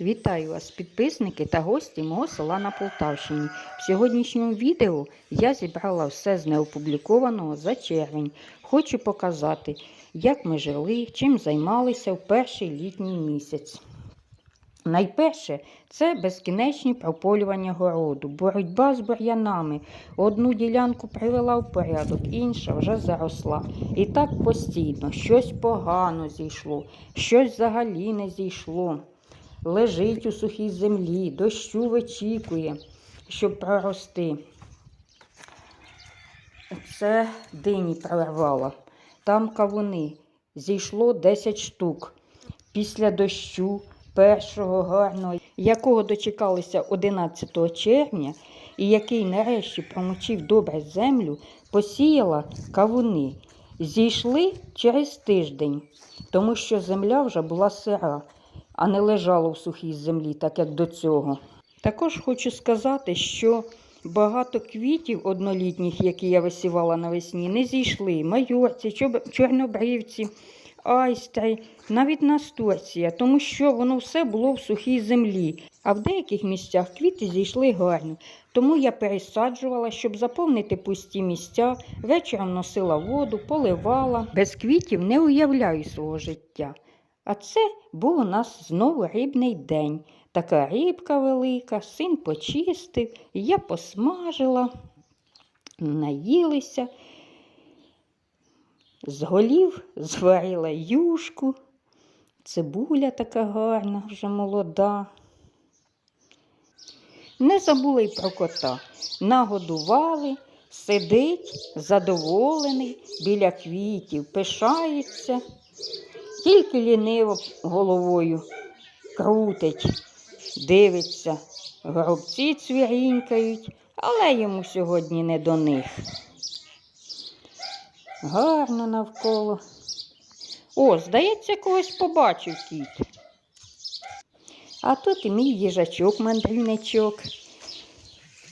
Вітаю вас, підписники та гості мого села на Полтавщині. В сьогоднішньому відео я зібрала все з неопублікованого за червень. Хочу показати, як ми жили, чим займалися в перший літній місяць. Найперше це безкінечні прополювання городу, боротьба з бур'янами. Одну ділянку привела в порядок, інша вже заросла. І так постійно щось погано зійшло, щось взагалі не зійшло. Лежить у сухій землі, дощу вичікує, щоб прорости. Це дині прорвала. Там кавуни. Зійшло 10 штук. Після дощу першого гарного, якого дочекалися 11 червня, і який нарешті промочив добре землю, посіяла кавуни. Зійшли через тиждень, тому що земля вже була сира, а не лежала в сухій землі, так як до цього. Також хочу сказати, що багато квітів однолітніх, які я висівала навесні, не зійшли. Майорці, чорнобривці, айстри, навіть настурція, тому що воно все було в сухій землі. А в деяких місцях квіти зійшли гарно. Тому я пересаджувала, щоб заповнити пусті місця, вечором носила воду, поливала. Без квітів не уявляю свого життя. А це був у нас знову рибний день. Така рибка велика, син почистив, я посмажила, наїлися. З голів зварила юшку, цибуля така гарна, вже молода. Не забули й про кота. Нагодували, сидить, задоволений, біля квітів, пишається, тільки ліниво головою крутить, дивиться, горобці цвірінькають, але йому сьогодні не до них. Гарно навколо. О, здається, когось побачив кіт. А тут і мій їжачок мандрівничок.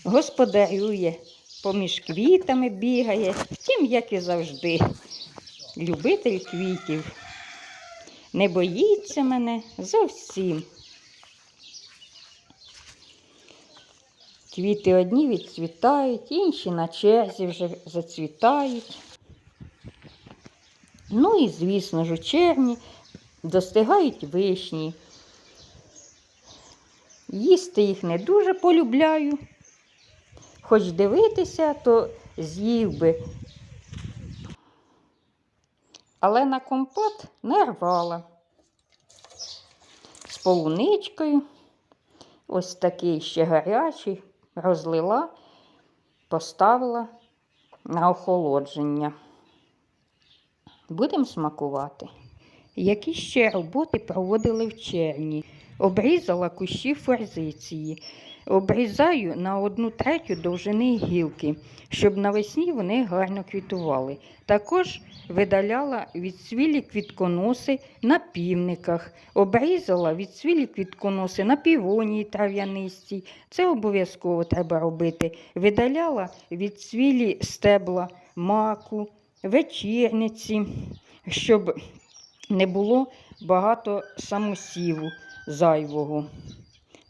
Господарює, поміж квітами бігає, втім, як і завжди. Любитель квітів. Не боїться мене зовсім. Квіти одні відцвітають, інші на черзі вже зацвітають. Ну і, звісно ж, у червні достигають вишні. Їсти їх не дуже полюбляю. Хоч дивитися, то з'їв би. Але на компот не рвала. З полуничкою. Ось такий ще гарячий, розлила, поставила на охолодження. Будемо смакувати. Які ще роботи проводили в червні? Обрізала кущі форзиції. Обрізаю на одну третю довжини гілки, щоб навесні вони гарно квітували. Також видаляла відсвілі квітконоси на півниках, обрізала відсвілі квітконоси на півонії трав'янистій. Це обов'язково треба робити. Видаляла відсвілі стебла маку, вечірниці, щоб не було багато самосіву зайвого.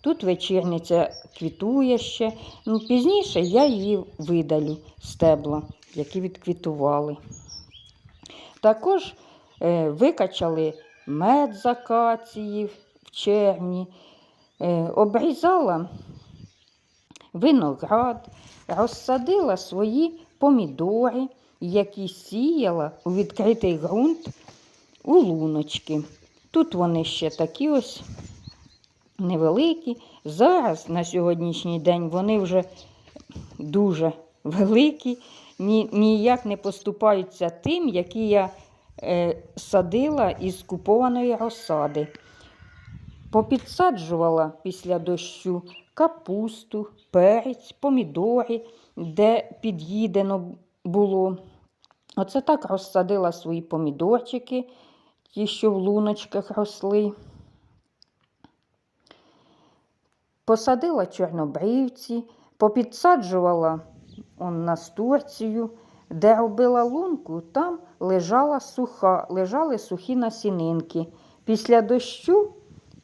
Тут вечірниця квітує ще. Ну, пізніше я її видалю стебла, які відквітували. Також е, викачали мед з акації в червні, е, обрізала виноград, розсадила свої помідори, які сіяла у відкритий ґрунт у луночки. Тут вони ще такі ось невеликі. Зараз на сьогоднішній день вони вже дуже великі, ні, ніяк не поступаються тим, які я е, садила із купованої розсади. Попідсаджувала після дощу капусту, перець, помідори, де під'їдено було. Оце так розсадила свої помідорчики, ті, що в луночках росли. Посадила чорнобривці, попідсаджувала он настурцію, де робила лунку, там лежала суха, лежали сухі насінинки. Після дощу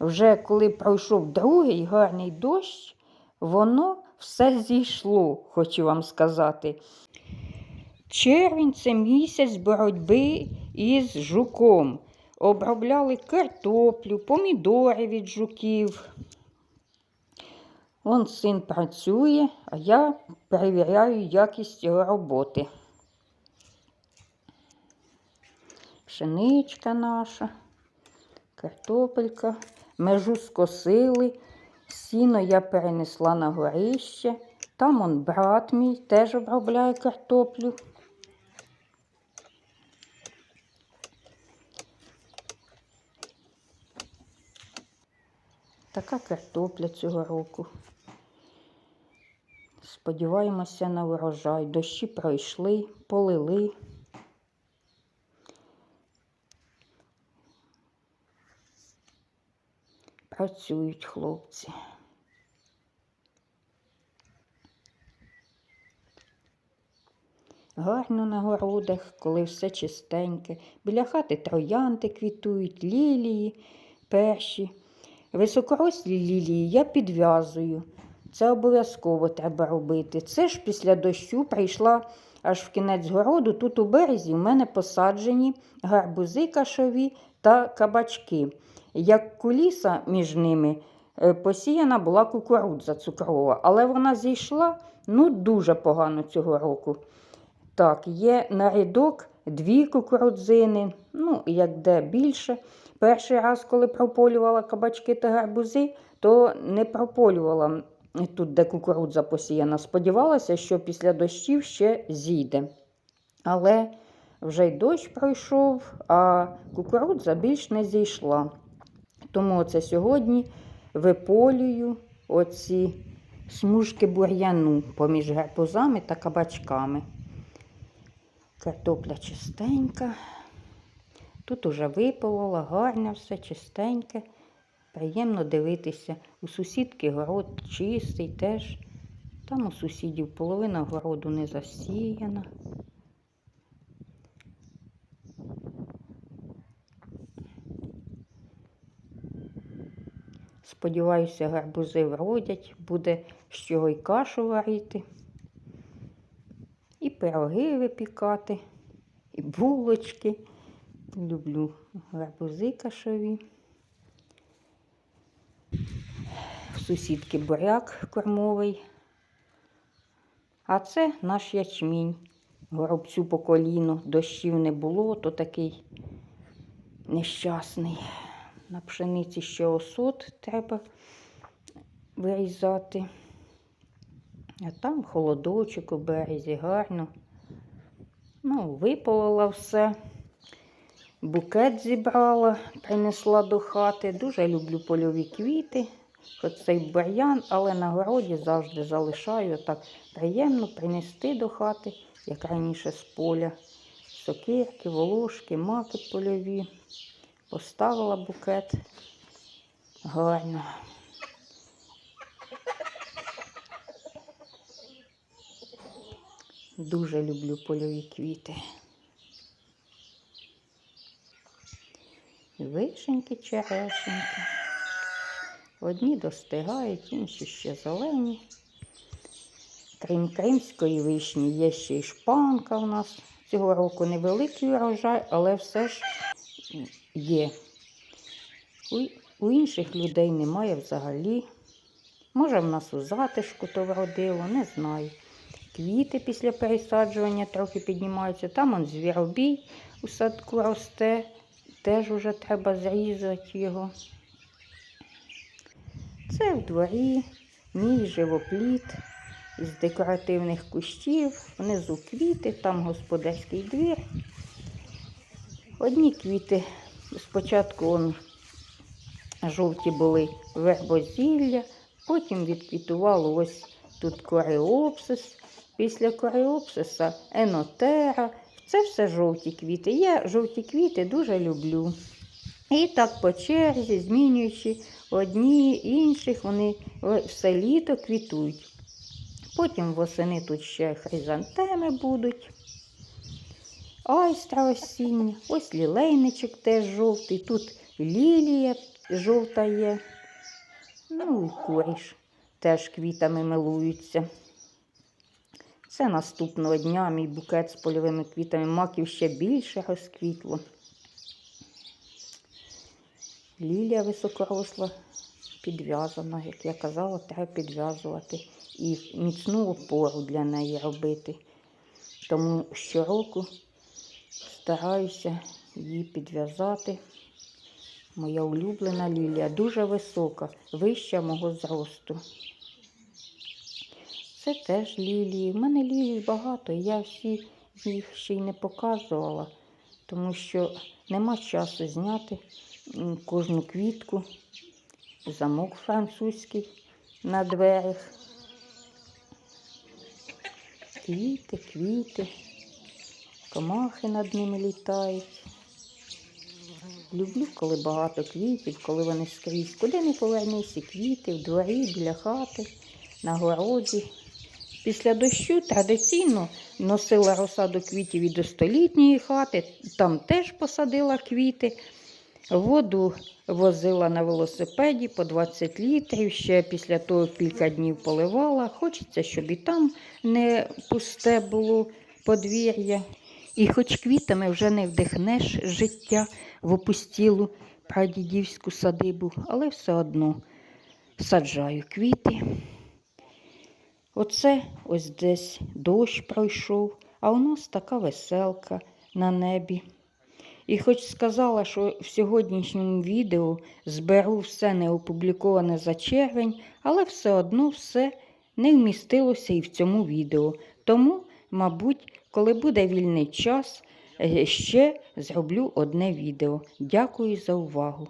вже коли пройшов другий гарний дощ, воно все зійшло, хочу вам сказати. Червень це місяць боротьби із жуком. Обробляли картоплю, помідори від жуків. Вон син працює, а я перевіряю якість його роботи. Пшеничка наша, картопелька, межу скосили, сіно я перенесла на горище. Там он брат мій теж обробляє картоплю. Така картопля цього року. Сподіваємося на урожай. Дощі пройшли, полили. Працюють хлопці. Гарно на городах, коли все чистеньке. Біля хати троянди квітують, лілії перші. Високорослі лілії я підв'язую. Це обов'язково треба робити. Це ж після дощу прийшла аж в кінець городу. Тут у березі в мене посаджені гарбузи кашові та кабачки. Як куліса між ними е, посіяна була кукурудза цукрова, але вона зійшла ну, дуже погано цього року. Так, є на рядок дві кукурудзини, ну, як де більше. Перший раз, коли прополювала кабачки та гарбузи, то не прополювала тут, де кукурудза посіяна. Сподівалася, що після дощів ще зійде. Але вже й дощ пройшов, а кукурудза більш не зійшла. Тому оце сьогодні виполюю оці смужки бур'яну поміж гарбузами та кабачками. Картопля чистенька. Тут уже виполола, гарне все, чистеньке. Приємно дивитися. У сусідки город чистий теж. Там у сусідів половина городу не засіяна. Сподіваюся, гарбузи вродять, буде з чого й кашу варити, і пироги випікати, і булочки. Люблю гарбузи кашові. В сусідки буряк кормовий. А це наш ячмінь. Горобцю по коліну. Дощів не було, то такий нещасний. На пшениці ще осот треба вирізати. А там холодочок у березі гарно. Ну, виполола все. Букет зібрала, принесла до хати. Дуже люблю польові квіти, цей бур'ян, але на городі завжди залишаю. Так приємно принести до хати, як раніше з поля. Сокирки, волошки, маки польові. Поставила букет. Гарно. Дуже люблю польові квіти. Вишеньки, черешеньки. Одні достигають, інші ще зелені. Крім кримської вишні, є ще й шпанка у нас. Цього року невеликий урожай, але все ж є. У, у інших людей немає взагалі. Може, в нас у затишку то вродило, не знаю. Квіти після пересаджування трохи піднімаються. Там он звіробій у садку росте. Теж уже треба зрізати його. Це в дворі мій живопліт з декоративних кущів, внизу квіти, там господарський двір. Одні квіти спочатку он, жовті були вербозілля, потім відквітувало ось тут кореопсис, після кореопсиса енотера. Це все жовті квіти. Я жовті квіти дуже люблю. І так по черзі, змінюючи одні інших, вони все літо квітують. Потім восени тут ще хризантеми будуть. Айстра осіння, ось лілейничок теж жовтий, тут лілія жовта є. Ну і куріш теж квітами милуються. Це наступного дня мій букет з польовими квітами. Маків ще більше розквітло. Лілія високоросла, підв'язана, як я казала, треба підв'язувати і міцну опору для неї робити. Тому щороку стараюся її підв'язати. Моя улюблена лілія дуже висока, вища мого зросту. Це теж лілії. У мене лілій багато, я всі їх ще й не показувала, тому що нема часу зняти кожну квітку, замок французький на дверях. Квіти, квіти, комахи над ними літають. Люблю, коли багато квітів, коли вони скрізь. Куди не повернися, квіти, в дворі, біля хати, на городі. Після дощу традиційно носила розсаду квітів і до столітньої хати, там теж посадила квіти. Воду возила на велосипеді по 20 літрів, ще після того кілька днів поливала. Хочеться, щоб і там не пусте було подвір'я. І хоч квітами вже не вдихнеш життя в опустілу прадідівську садибу, але все одно саджаю квіти. Оце ось десь дощ пройшов, а у нас така веселка на небі. І хоч сказала, що в сьогоднішньому відео зберу все неопубліковане за червень, але все одно все не вмістилося і в цьому відео. Тому, мабуть, коли буде вільний час, е, ще зроблю одне відео. Дякую за увагу.